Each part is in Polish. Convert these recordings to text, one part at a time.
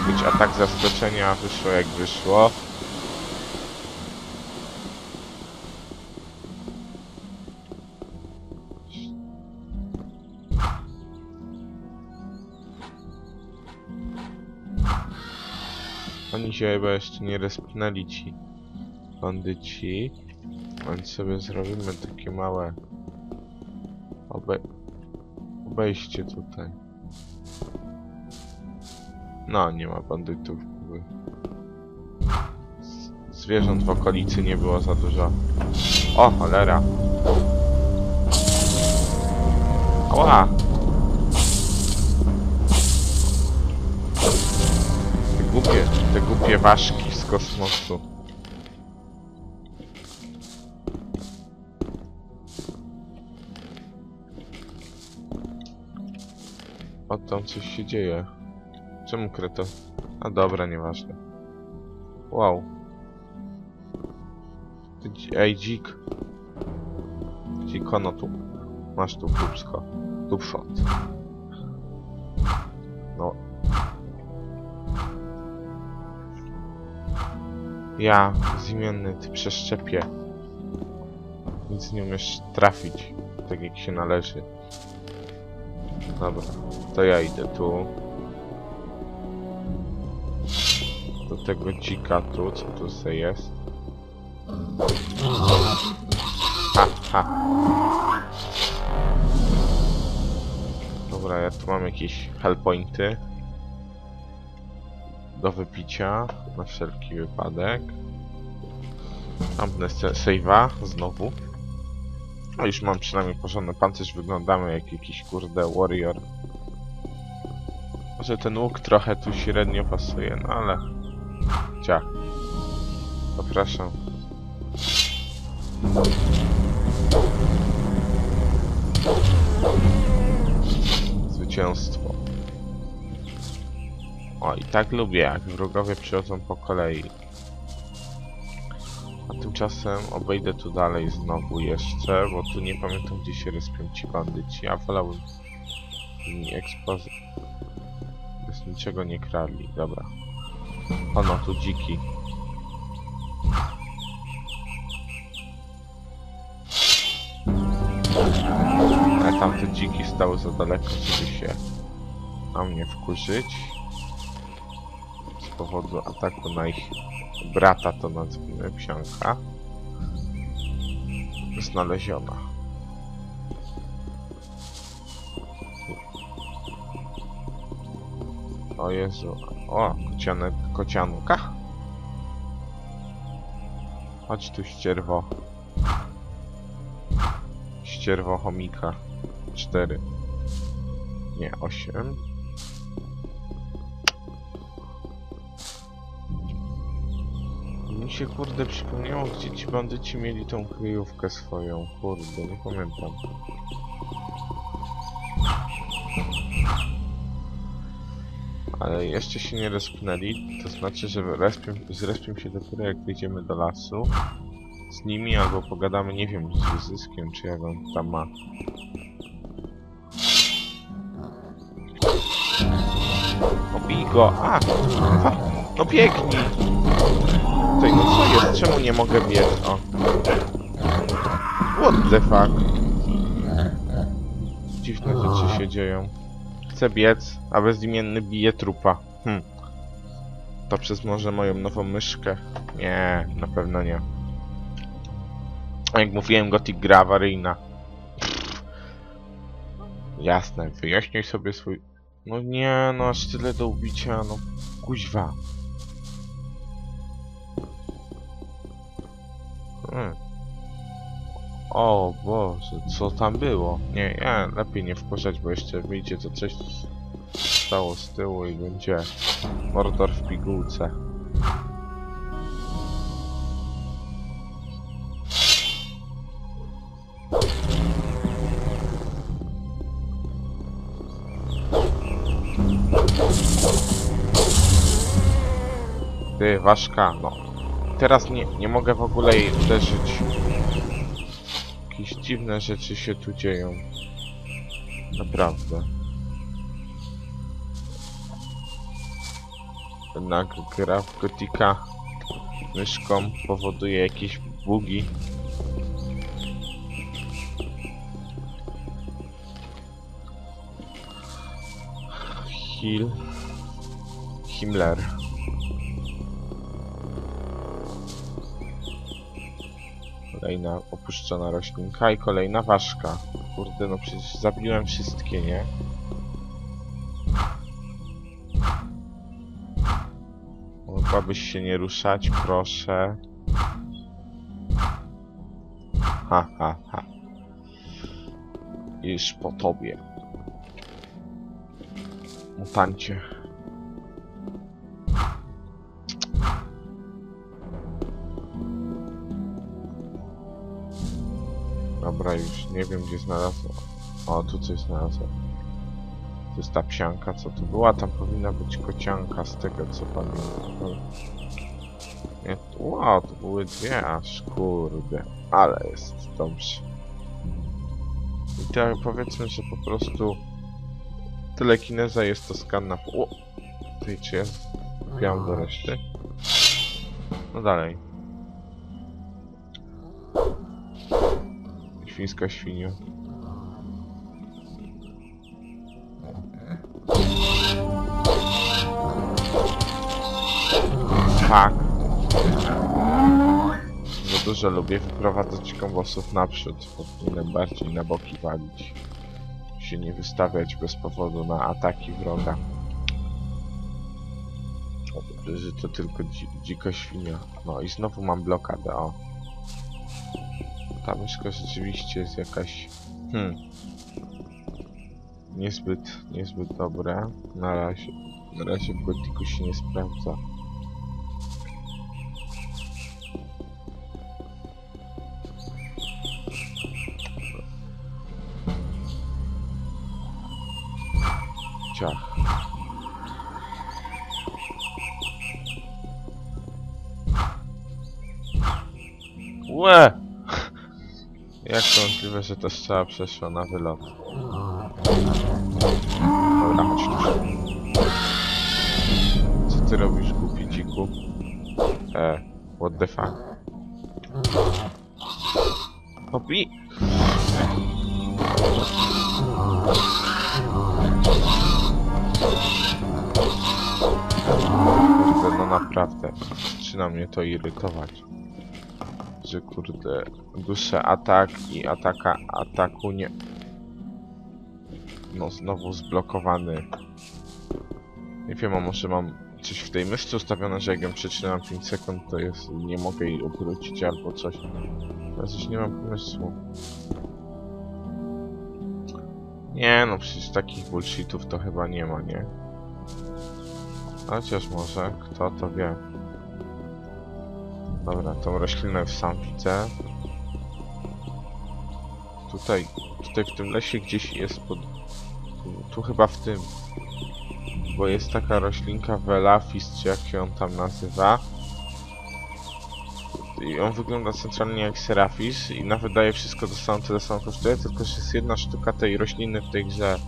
miał być atak zaskoczenia, a wyszło jak wyszło. Oni się chyba jeszcze nie respnęli ci bandyci. Więc sobie zrobimy takie małe obe obejście tutaj. No, nie ma bandytów. Zwierząt w okolicy nie było za dużo. O, cholera. Ała! Te głupie, te głupie ważki z kosmosu. O, tam coś się dzieje. Czemu kreto? A dobra, nieważne. Wow. Ej, dzik. Dzikono tu. Masz tu kupsko. Tupshot. No. Ja, zmienny, ty przeszczepie. Nic nie umiesz trafić, tak jak się należy. Dobra, to ja idę tu. Do tego dzika tu, co tu se jest. Ha, ha. Dobra, ja tu mam jakieś hellpointy. Do wypicia, na wszelki wypadek. Zamknę se- save'a znowu. No już mam przynajmniej porządny pancerz, wyglądamy jak jakiś kurde warrior. Może ten łuk trochę tu średnio pasuje, no ale... Ciach. Zapraszam. Zwycięstwo. O, i tak lubię, jak wrogowie przychodzą po kolei. A tymczasem obejdę tu dalej znowu jeszcze, bo tu nie pamiętam gdzie się respią ci bandyci. Ja wolałbym mi ekspozy... Bez niczego nie kradli, dobra. Ono, tu dziki. Ale tamte dziki stały za daleko, żeby się na mnie wkurzyć. Z powodu ataku na ich brata, to nazwijmy psianka. Znaleziona. O Jezu. O, kocianek, kocianka? Chodź tu ścierwo. Ścierwo chomika. Cztery. Nie, osiem. Mi się kurde przypomniało, gdzie ci bandyci mieli tą kryjówkę swoją. Kurde, nie pamiętam. Ale jeszcze się nie respnęli, to znaczy, że respią, zrespią się dopiero jak wyjdziemy do lasu z nimi, albo pogadamy, nie wiem, z Zyskiem, czy jak on tam ma. Obij go! A! No biegnij! Tutaj, no co jest? Czemu nie mogę biec? O. What the fuck? Dziwne rzeczy się dzieją. Chcę biec, a bezimienny bije trupa. Hm. To przez może moją nową myszkę? Nie, na pewno nie. Jak mówiłem, Gothic gra awaryjna. Jasne, wyjaśnij sobie swój... No nie, no aż tyle do ubicia, no kuźwa. Hmm. O Boże, co tam było? Nie, nie, lepiej nie wkurzać, bo jeszcze wyjdzie to coś stało z tyłu i będzie Mordor w pigułce. Ty, ważka, no. Teraz nie, nie mogę w ogóle jej uderzyć. Jakieś dziwne rzeczy się tu dzieją. Naprawdę. Jednak gra w Gotika myszką powoduje jakieś bugi. Hill. Himmler. Kolejna opuszczona roślinka i kolejna ważka. Kurde, no przecież zabiłem wszystkie, nie? Mogłabyś się nie ruszać, proszę. Ha, ha, ha. Już po tobie. Mutancie. Dobra, już nie wiem gdzie znalazłem. O, tu coś znalazłem. To jest ta psianka, co tu była? Tam powinna być kocianka z tego co pamiętam. Nie, wow, to były dwie aż, kurde. Ale jest dobrze. I tak powiedzmy, że po prostu telekineza jest to skan na pół. Tej czy do reszty? No dalej. Świńska świnia. Tak. Za dużo lubię wyprowadzać kombosów naprzód. Powinienem bardziej na boki walić. Się nie wystawiać bez powodu na ataki wroga. O, dobrze, że to tylko dzi dzika świnia. No i znowu mam blokadę, o. Ta myszka rzeczywiście jest jakaś... Hmm. Niezbyt, niezbyt dobra. Na razie, na razie w Gotiku się nie sprawdza. Łe! Jak to możliwe, że ta strzała przeszła na wylot? Dobra, chodź tu. Co ty robisz, głupi dziku? E, what the fuck? Hopi! No naprawdę. Zaczyna mnie to irytować. Że kurde, duszę atak i ataka ataku nie... No znowu zblokowany. Nie wiem, a może mam coś w tej myszce ustawione, że jak ją przetrzymam 5 sekund, to jest... nie mogę jej obrócić albo coś. Teraz już nie mam pomysłu. Nie no, przecież takich bullshitów to chyba nie ma, nie? Chociaż może, kto to wie. Dobra, tą roślinę już sam. Tutaj, tutaj w tym lesie gdzieś jest pod... Tu, chyba w tym. Bo jest taka roślinka Velafis, czy jak się on tam nazywa. I on wygląda centralnie jak Serafis i nawet daje wszystko to samo, tyle samo kosztuje, tylko że jest jedna sztuka tej rośliny w tej grze.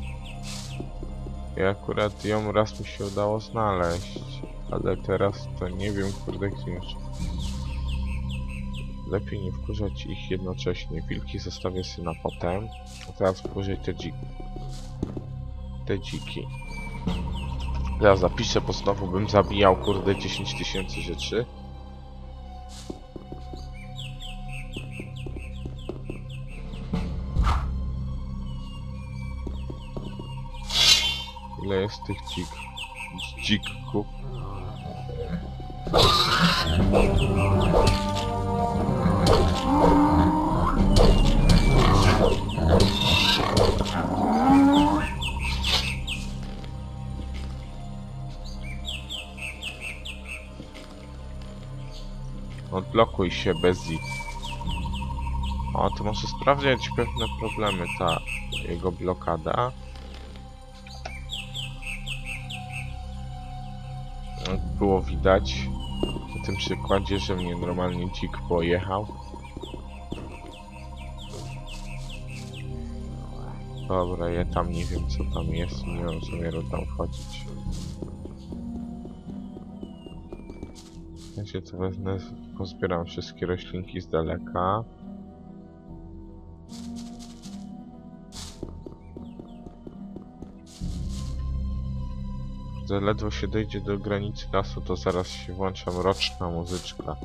I akurat ją raz mi się udało znaleźć, ale teraz to nie wiem kurde gdzie już. Lepiej nie wkurzać ich jednocześnie. Wilki zostawię sobie na potem. A teraz wkurzaj te dziki. Te dziki. Ja zapiszę, bo znowu bym zabijał kurde 10 tysięcy rzeczy. Ile jest tych dzik... dzików? Odblokuj się, Bezzi. O, to może sprawdzić pewne problemy ta jego blokada. Było widać tym przykładzie, że mnie normalnie dzik pojechał. Dobra, ja tam nie wiem co tam jest, nie mam zamiaru tam wchodzić. Ja się to wezmę, pozbieram wszystkie roślinki z daleka. Gdy ledwo się dojdzie do granicy lasu, to zaraz się włącza mroczna muzyczka.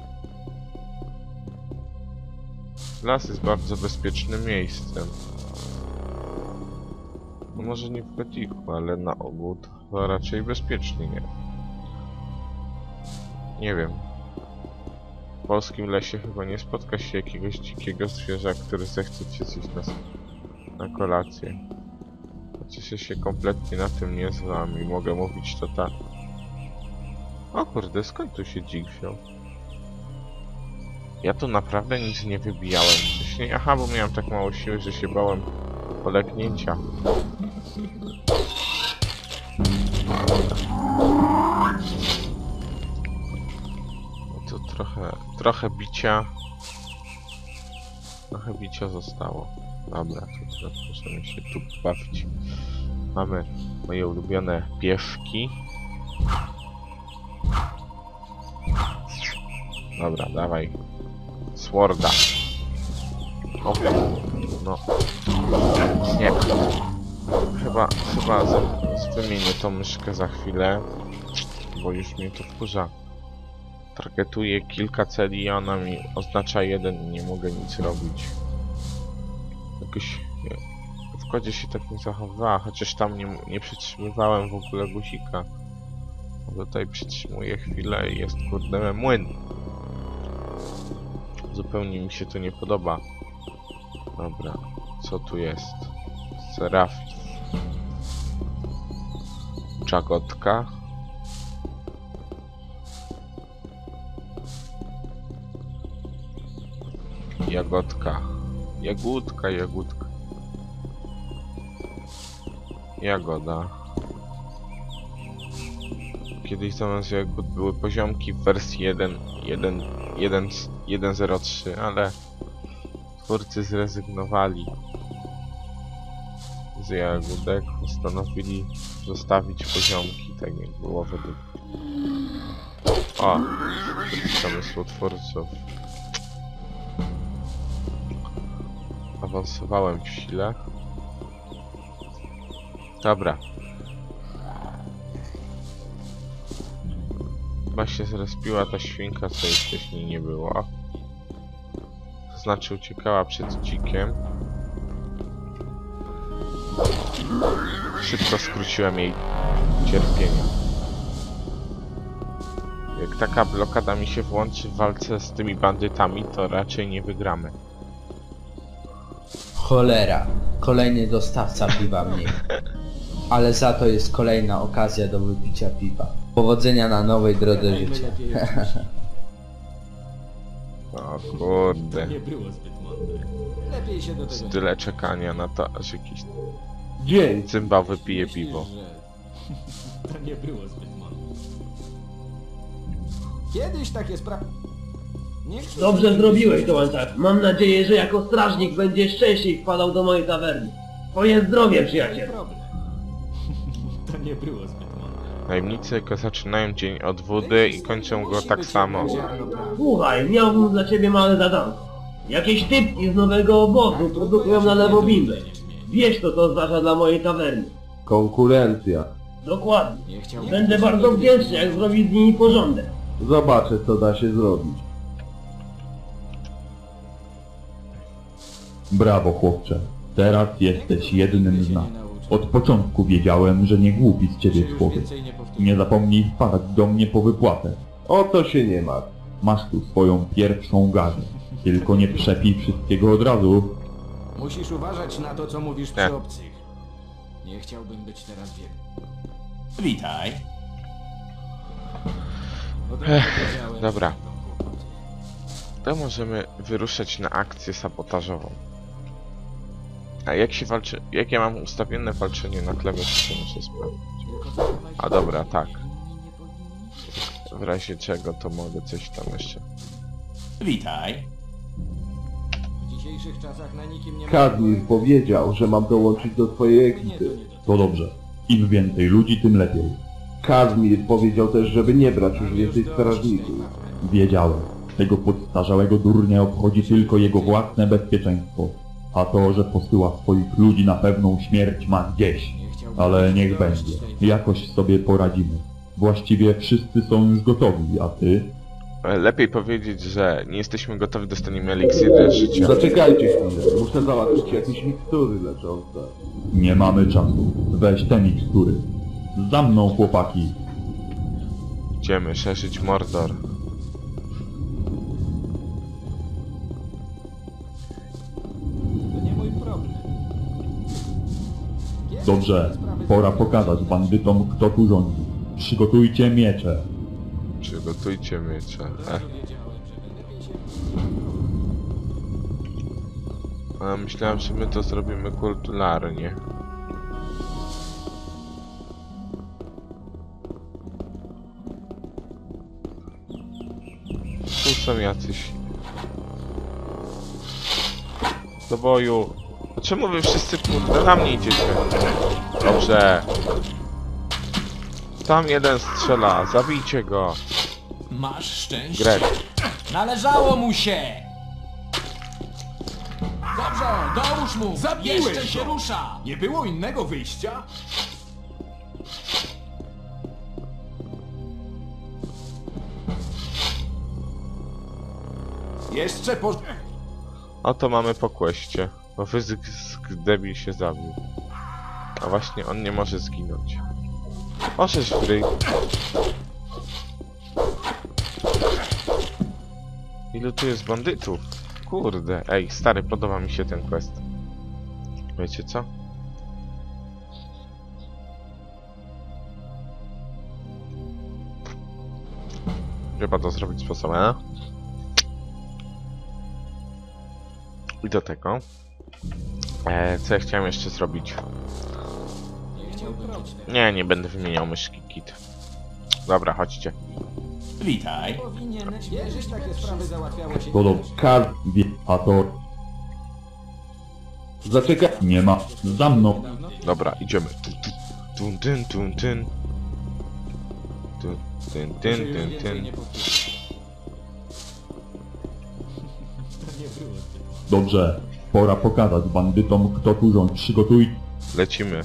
Las jest bardzo bezpiecznym miejscem. No może nie w Gotiku, ale na ogół to raczej bezpiecznie nie. Nie wiem. W polskim lesie chyba nie spotka się jakiegoś dzikiego zwierza, który zechce cię zjeść na, na kolację. Chociaż ja się kompletnie na tym nie znam i mogę mówić to tak. O kurde, skąd tu się dzik wziął? Ja tu naprawdę nic nie wybijałem wcześniej. Aha, bo miałem tak mało siły, że się bałem polegnięcia. No to trochę, trochę bicia. Trochę bicia zostało. Dobra, to teraz możemy się tu bawić. Mamy moje ulubione pieszki. Dobra, dawaj. Sworda. O, no. Nie. Chyba, chyba z, wymienię tą myszkę za chwilę, bo już mnie to wkurza. Targetuję kilka celi i ona mi oznacza jeden nie mogę nic robić. Jakoś w kodzie się tak nie zachowywała, chociaż tam nie, nie przytrzymywałem w ogóle guzika. Tutaj przytrzymuję chwilę i jest kurde młyn. Zupełnie mi się to nie podoba. Dobra, co tu jest? Serafin. Czagotka. Jagodka. Jagódka, jagódka. Jagoda. Kiedyś zamiast jagód były poziomki w wersji 1, 1, 1, 1.03, ale twórcy zrezygnowali z jagódek, postanowili zostawić poziomki, tak jak było według... O! Zamysłu twórców. Awansowałem w sile. Dobra. Chyba się zrespiła ta świnka, co jej wcześniej nie było. To znaczy uciekała przed dzikiem. Szybko skróciłem jej cierpienie. Jak taka blokada mi się włączy w walce z tymi bandytami, to raczej nie wygramy. Cholera, kolejny dostawca piwa mniej. Ale za to jest kolejna okazja do wypicia piwa. Powodzenia na nowej drodze życia. O kurde. Nie było zbyt mądre. Lepiej się do tego nie Tyle czekania na to, aż jakiś Dzień. cymbał wypije Myślisz, piwo. że To nie było zbyt mądre. Kiedyś takie sprawy... Dobrze zrobiłeś, Dołęczak. Mam nadzieję, że jako strażnik będziesz częściej wpadał do mojej tawerny. Twoje zdrowie, przyjaciel. problem. To nie było zbyt mądre. Najemnicy jako zaczynają dzień od wody i kończą go tak samo. Słuchaj, miałbym dla ciebie małe zadanko. Jakieś typki z nowego obozu produkują na lewo bimbę. Wiesz co to oznacza dla mojej tawerny. Konkurencja. Dokładnie. Nie chciałbym... Będę bardzo wdzięczny, jak zrobić z nimi porządek. Zobaczę, co da się zrobić. Brawo, chłopcze. Teraz jesteś jednym z nas. Od początku wiedziałem, że nie głupi z ciebie człowiek. Nie zapomnij wpadać do mnie po wypłatę. O to się nie martw. Masz tu swoją pierwszą garzę. Tylko nie przepij wszystkiego od razu. Musisz uważać na to, co mówisz Tak. przy obcych. Nie chciałbym być teraz wielki. Witaj. Od razu wiedziałem, dobra. że. To możemy wyruszać na akcję sabotażową. A jak się walczy... Jak ja mam ustawione walczenie na klawiaturze, muszę sprawdzić. A dobra, tak. W razie czego to mogę coś tam jeszcze... Witaj. W dzisiejszych czasach na nikim nie ma... Kadmir powiedział, że mam dołączyć do twojej ekipy. to dobrze. Im więcej ludzi, tym lepiej. Kazmir powiedział też, żeby nie brać już więcej strażników. Wiedziałem. Tego podstarzałego durnia obchodzi tylko jego własne bezpieczeństwo. A to, że posyła swoich ludzi na pewną śmierć ma gdzieś. Ale niech będzie. Jakoś sobie poradzimy. Właściwie wszyscy są już gotowi, a ty? E, Lepiej powiedzieć, że nie jesteśmy gotowi, dostaniemy eliksiry życia. Zaczekajcie chwilę, muszę załatwić jakieś mikstury leczące. Nie mamy czasu. Weź te mikstury. Za mną, chłopaki. Idziemy szerzyć Mordor. Dobrze. Pora pokazać bandytom, kto tu rządzi. Przygotujcie miecze. Przygotujcie miecze. E. A myślałem, że my to zrobimy kulturalnie. Tu są jacyś. Do boju. A czemu wy wszyscy kurde na mnie idziecie? Dobrze. Tam jeden strzela, zabijcie go. Masz szczęście. Greg. Należało mu się! Dobrze, dołóż mu! Zabiłeś Jeszcze się go. rusza! Nie było innego wyjścia? Jeszcze po... Oto mamy po queście, bo fyzyk z debil się zabił. A właśnie on nie może zginąć. Możesz w ryj. Ilu tu jest bandytów? Kurde, ej, stary, podoba mi się ten quest. Wiecie co? Trzeba to zrobić sposobem. I do tego. E, co ja chciałem jeszcze zrobić? Nie, nie będę wymieniał myszki kit. Dobra, chodźcie. Witaj. Powinieneś wierzyć, takie sprawy załatwiało się. Podob Kaz... wie, a to Zaczekaj... nie ma. Za mną. Dobra, idziemy. Tu, tu, tun, tun, tyn. Tu, tyn, tyn, tyn, tyn. Dobrze. Pora pokazać bandytom, kto tu rządzi. Przygotuj. Lecimy.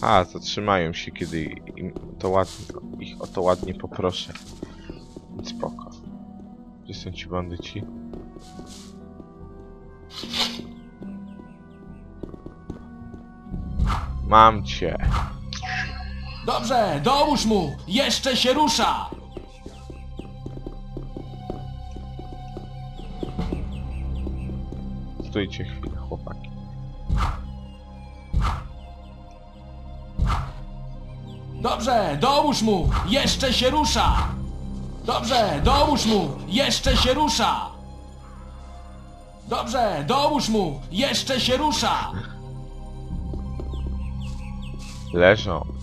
A, zatrzymają się, kiedy im to ładnie, ich o to ładnie poproszę. Spoko. Gdzie są ci bandyci? Mam cię. Dobrze, dołóż mu! Jeszcze się rusza! Stójcie chwilę, chłopaki. Dobrze, dołóż mu! Jeszcze się rusza! Dobrze, dołóż mu! Jeszcze się rusza! Dobrze, dołóż mu! Jeszcze się rusza! Leżą.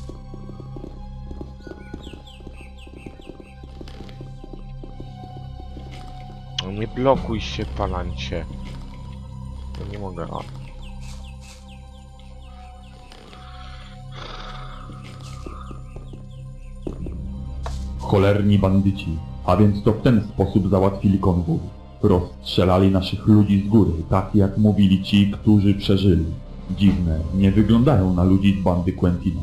Nie blokuj się, palancie. No nie mogę, o. Cholerni bandyci. A więc to w ten sposób załatwili konwój. Rozstrzelali naszych ludzi z góry, tak jak mówili ci, którzy przeżyli. Dziwne, nie wyglądają na ludzi z bandy Quentina.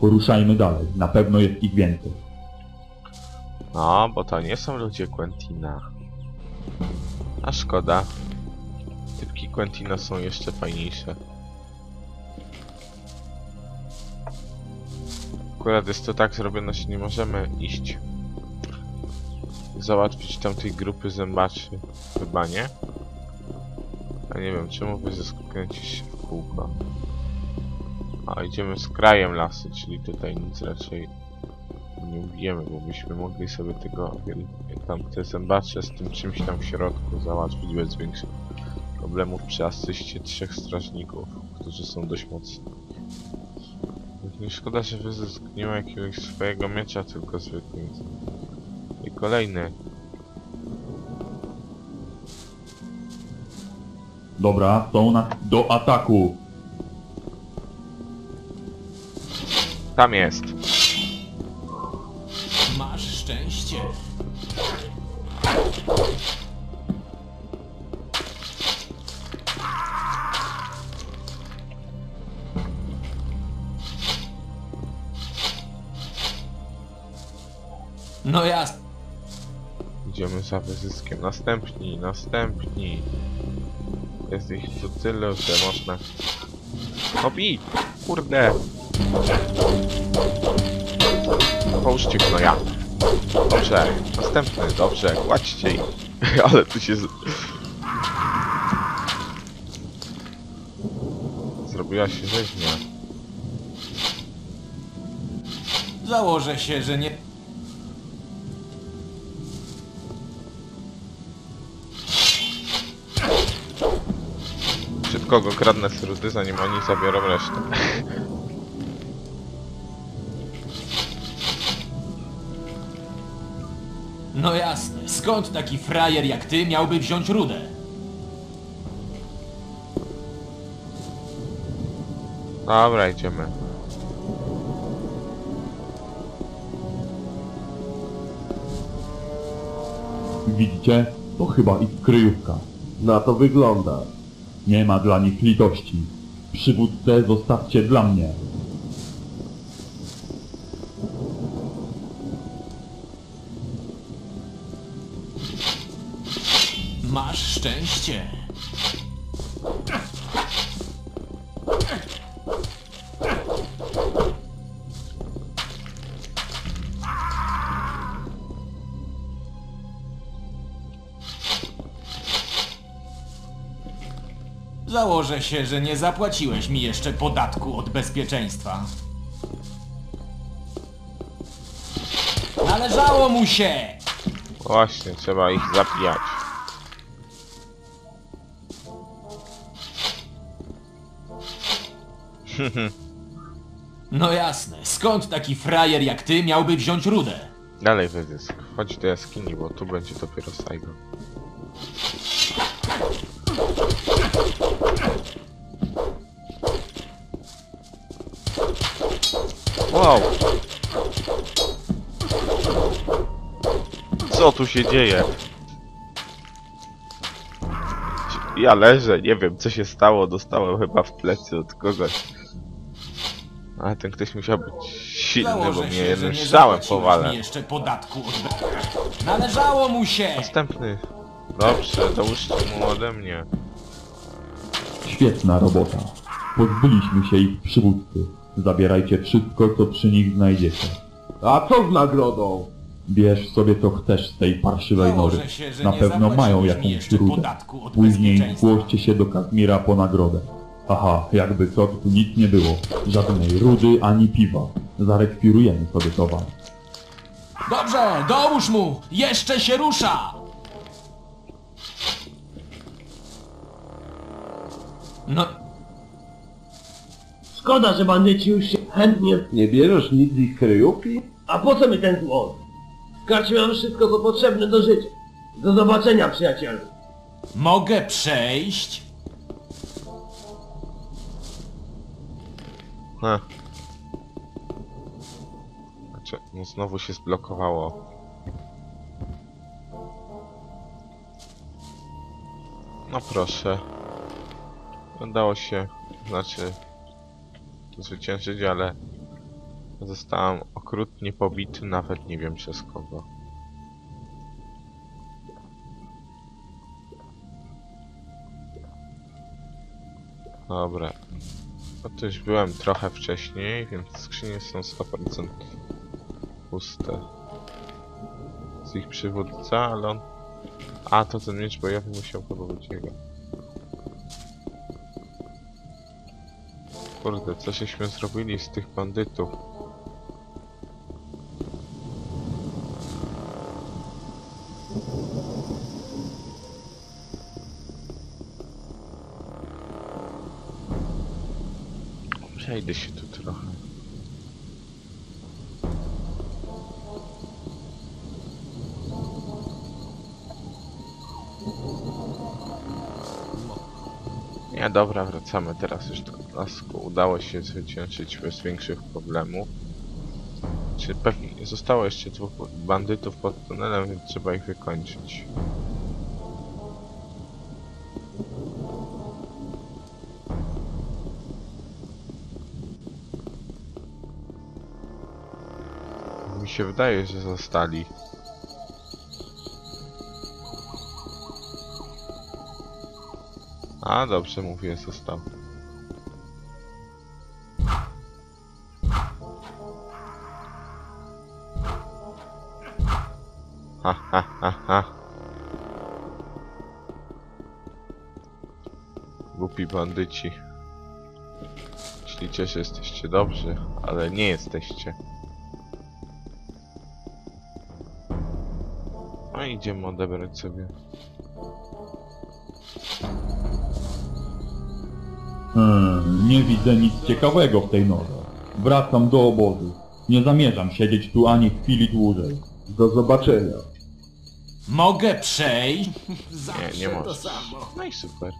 Poruszajmy dalej, na pewno jest ich więcej. No, bo to nie są ludzie Quentina. A szkoda. Typki Quentina są jeszcze fajniejsze. Akurat jest to tak zrobione, że nie możemy iść załatwić tamtej grupy zębaczy. Chyba nie? A nie wiem, czemu wy kręcić się w kółko. A idziemy z krajem lasu, czyli tutaj nic raczej nie ubijemy, bo byśmy mogli sobie tego tam te zębacze z tym czymś tam w środku załatwić bez większych problemów przy asyście trzech strażników, którzy są dość mocni. Nie szkoda, że wyzysk nie ma jakiegoś swojego miecza, tylko zwykły. I kolejny. Dobra, są na... do ataku. Tam jest. Za wyzyskiem. Następni, następni. Jest ich tu tyle, że można... No! Kurde! Połóżcie go, no ja. Dobrze, następny, dobrze, kładźcie ich. Ale tu się... Z... Zrobiła się rzeźnia. Założę się, że nie... Szybko go kradnę z rudy, zanim oni zabiorą resztę. No jasne. Skąd taki frajer jak ty miałby wziąć rudę? Dobra, idziemy. Widzicie? To chyba ich kryjówka. Na to wygląda. Nie ma dla nich litości. Przywódcę zostawcie dla mnie. Masz szczęście. Założę się, że nie zapłaciłeś mi jeszcze podatku od bezpieczeństwa. Należało mu się! Właśnie, trzeba ich zabijać. No jasne, skąd taki frajer jak ty miałby wziąć rudę? Dalej wyzysk. Chodź do jaskini, bo tu będzie dopiero Saigon. Wow! Co tu się dzieje? Ja leżę, nie wiem co się stało, dostałem chyba w plecy od kogoś. Ale ten ktoś musiał być silny, bo mnie się, że jednym nie strzałem zapłaciłeś powalę. mi jeszcze podatku od. Należało mu się! Następny. Dobrze, dołóżcie mu ode mnie. Świetna robota. Pozbyliśmy się ich przywódcy. Zabierajcie wszystko, co przy nich znajdziecie. A co z nagrodą? Bierz sobie co chcesz z tej parszywej nory. Się, Na pewno mają jakąś rudę. Później zgłoście się do Kazmira po nagrodę. Aha, jakby co, tu nic nie było. Żadnej rudy ani piwa. Zarekwirujemy sobie towar. Dobrze, dołóż mu! Jeszcze się rusza! No, Szkoda, że bandyci już się chętnie... Nie bierzesz nic z ich kryjówki? A po co mi ten złot? W karcie mam wszystko, co potrzebne do życia. Do zobaczenia, przyjacielu. mogę przejść? Heh. Znaczy, no znowu się zblokowało. No proszę. Udało się, znaczy zwyciężyć, ale zostałem okrutnie pobity, nawet nie wiem przez kogo. Dobra. No to już byłem trochę wcześniej, więc skrzynie są 100% puste. Z ich przywódca, ale on... A, to ten miecz bojowy musiał chyba jego. Kurde, co żeśmy zrobili z tych bandytów? Przejdę się tu dobra, wracamy teraz już do blasku. Udało się zwyciężyć bez większych problemów. Czy pewnie zostało jeszcze dwóch bandytów pod tunelem, więc trzeba ich wykończyć. Mi się wydaje, że zostali. A, dobrze mówię, został. Ha, ha, ha, ha. Głupi bandyci. Myślicie, że jesteście dobrzy, ale nie jesteście. No idziemy odebrać sobie. Hmm, nie widzę nic ciekawego w tej norze. Wracam do obozu. Nie zamierzam siedzieć tu ani chwili dłużej. Do zobaczenia. Mogę przejść? Nie, nie możesz. No i super.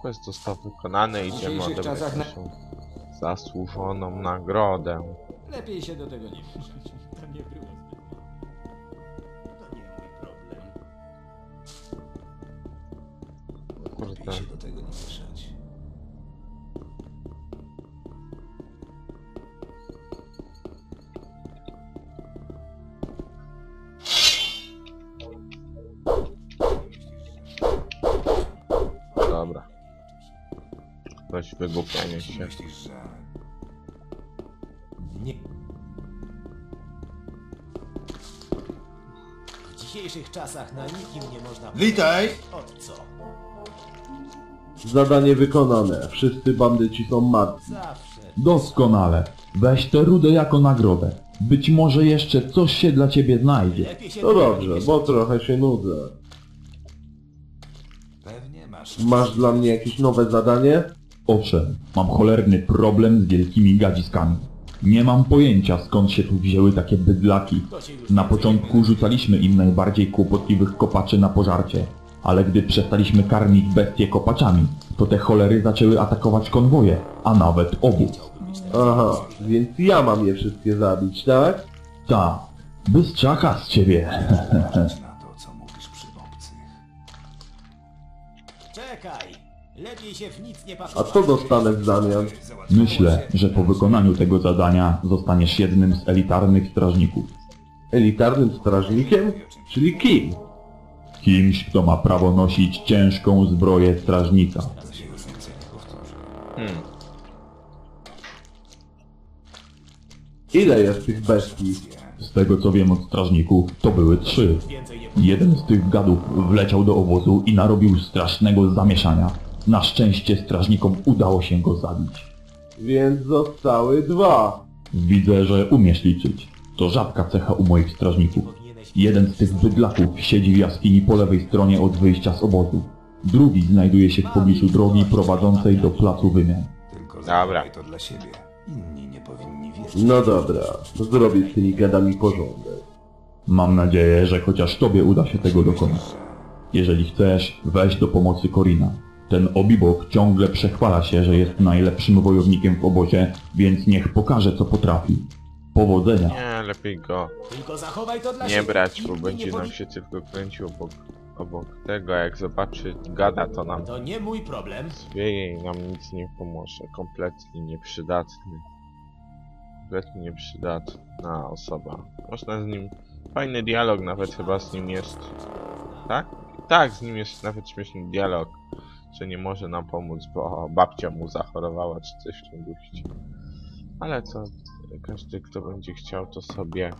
Quest został wykonany, idziemy dzisiejszych odebrać czasach na- naszą zasłużoną nagrodę. Lepiej się do tego nie mieszać. Kurde. do tego nie mieszać. Dobra. Dość wygłupianie się. Myślisz, że... Nie... W dzisiejszych czasach na nikim nie można... Witaj! Od co? Zadanie wykonane. Wszyscy bandyci są martwi. Zawsze. Doskonale. Weź tę rudę jako nagrodę. Być może jeszcze coś się dla ciebie znajdzie. Lepiej się nie dobrze, bo trochę się nudzę. Pewnie masz... Masz dla mnie jakieś nowe zadanie? Owszem, mam cholerny problem z wielkimi gadziskami. Nie mam pojęcia skąd się tu wzięły takie bydlaki. Na początku rzucaliśmy im najbardziej kłopotliwych kopaczy na pożarcie, ale gdy przestaliśmy karmić bestie kopaczami, to te cholery zaczęły atakować konwoje, a nawet obóz. Aha, więc ja mam je wszystkie zabić, tak? Ta, bystrzaka z ciebie. na to, co mówisz przy obcych. Czekaj! Lepiej się w nic nie A pakować. co dostanę w zamian? Myślę, że po wykonaniu tego zadania zostaniesz jednym z elitarnych strażników. Elitarnym strażnikiem? Czyli kim? Kimś, kto ma prawo nosić ciężką zbroję strażnika. Hmm. Ile jest tych bestii? Z tego co wiem od strażników, to były trzy. Jeden z tych gadów wleciał do obozu i narobił strasznego zamieszania. Na szczęście strażnikom udało się go zabić. Więc zostały dwa. Widzę, że umiesz liczyć. To rzadka cecha u moich strażników. Jeden z tych bydlaków siedzi w jaskini po lewej stronie od wyjścia z obozu. Drugi znajduje się w pobliżu drogi prowadzącej do placu wymian. Tylko Dobra. to dla siebie. Inni nie powinni wiedzieć. No dobra, zrobię z tymi gadami porządek. Mam nadzieję, że chociaż tobie uda się tego dokonać. Jeżeli chcesz, weź do pomocy Korina. Ten obibok ciągle przechwala się, że jest najlepszym wojownikiem w obozie, więc niech pokaże co potrafi. Powodzenia. Nie, lepiej go Tylko zachowaj to dla nie siebie. brać, bo będzie nie nam powi- się tylko kręcił obok, obok tego, jak zobaczy gada, to nam To nie mój problem. zwieje i nam nic nie pomoże. Kompletnie nieprzydatny. Kompletnie nieprzydatna osoba. Można z nim... Fajny dialog nawet chyba z nim jest. Tak? Tak, z nim jest nawet śmieszny dialog. Że nie może nam pomóc, bo babcia mu zachorowała czy coś w tym guście. Ale co, każdy kto będzie chciał to sobie...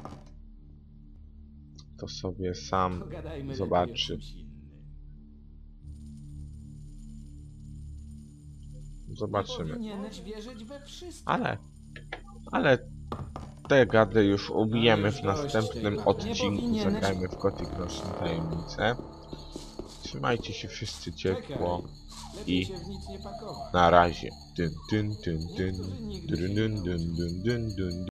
To sobie sam zobaczy. Zobaczymy. Ale, ale te gady już ubijemy w następnym odcinku. Zagrajmy w Gothic Noczne Tajemnice. Trzymajcie się wszyscy ciepło i na razie. Dyn, dyn, dyn, dyn, dyn, dyn, dyn, dyn, dyn, dyn.